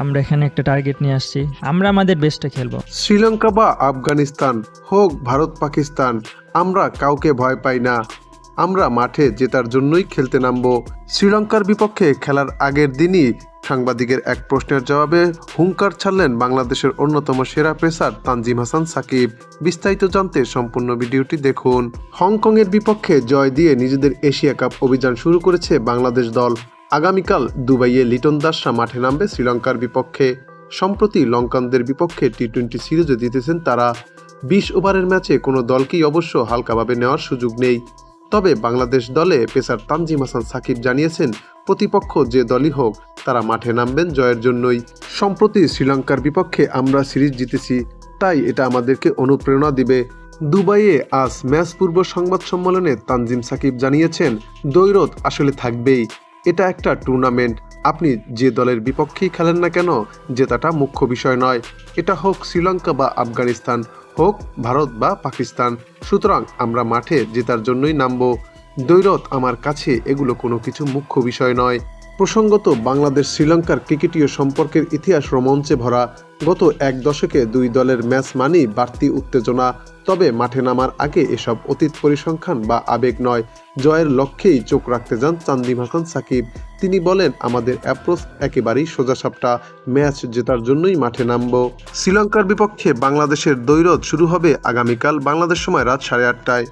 আমরা এখানে একটা টার্গেট নিয়ে আসছি। আমরা আমাদের বেস্টটা খেলব। শ্রীলঙ্কা বা আফগানিস্তান, হোক ভারত, পাকিস্তান, আমরা কাউকে ভয় পাই না। আমরা মাঠে জেতার জন্যই খেলতে নামবো। শ্রীলঙ্কার বিপক্ষে খেলার আগের দিনই সাংবাদিকের এক প্রশ্নের জবাবে হুঙ্কার ছাড়লেন বাংলাদেশের অন্যতম সেরা পেসার তানজিম হাসান সাকিব। বিস্তারিত জানতে সম্পূর্ণ ভিডিওটি দেখুন। হংকংয়ের বিপক্ষে জয় দিয়ে নিজেদের এশিয়া কাপ অভিযান শুরু করেছে বাংলাদেশ দল। আগামীকাল দুবাইয়ে লিটন দাসরা মাঠে নামবে শ্রীলঙ্কার বিপক্ষে। সম্প্রতি লঙ্কানদের বিপক্ষে টি টোয়েন্টি সিরিজে জিতেছেন তারা। বিশ ওভারের ম্যাচে কোনো দলকেই অবশ্য হালকাভাবে নেওয়ার সুযোগ নেই। তবে বাংলাদেশ দলে পেসার তানজিম হাসান সাকিব জানিয়েছেন, প্রতিপক্ষ যে দলই হোক, তারা মাঠে নামবেন জয়ের জন্যই। সম্প্রতি শ্রীলঙ্কার বিপক্ষে আমরা সিরিজ জিতেছি, তাই এটা আমাদেরকে অনুপ্রেরণা দিবে। দুবাইয়ে আজ ম্যাচ পূর্ব সংবাদ সম্মেলনে তানজিম সাকিব জানিয়েছেন, দৈরত আসলে থাকবেই। এটা একটা টুর্নামেন্ট আপনি যে দলের বিপক্ষেই খেলেন না কেন, জেতাটা মুখ্য বিষয় নয়। এটা হোক শ্রীলঙ্কা বা আফগানিস্তান, হোক ভারত বা পাকিস্তান। সুতরাং আমরা মাঠে জেতার জন্যই নামব। দৈরত আমার কাছে এগুলো কোনো কিছু মুখ্য বিষয় নয়। প্রসঙ্গত, বাংলাদেশ শ্রীলঙ্কার ক্রিকেটীয় সম্পর্কের ইতিহাস রোমাঞ্চে ভরা গত এক দশকে দুই দলের ম্যাচ মানেই বাড়তি উত্তেজনা। তবে মাঠে নামার আগে এসব অতীত পরিসংখ্যান বা আবেগ নয়, জয়ের লক্ষ্যেই চোখ রাখতে যান চান্দিম হাসান সাকিব। তিনি বলেন, আমাদের অ্যাপ্রোচ একেবারেই সোজাসাপটা, ম্যাচ জেতার জন্যই মাঠে নামব। শ্রীলঙ্কার বিপক্ষে বাংলাদেশের দৈরত শুরু হবে আগামীকাল বাংলাদেশ সময় রাত সাড়ে আটটায়।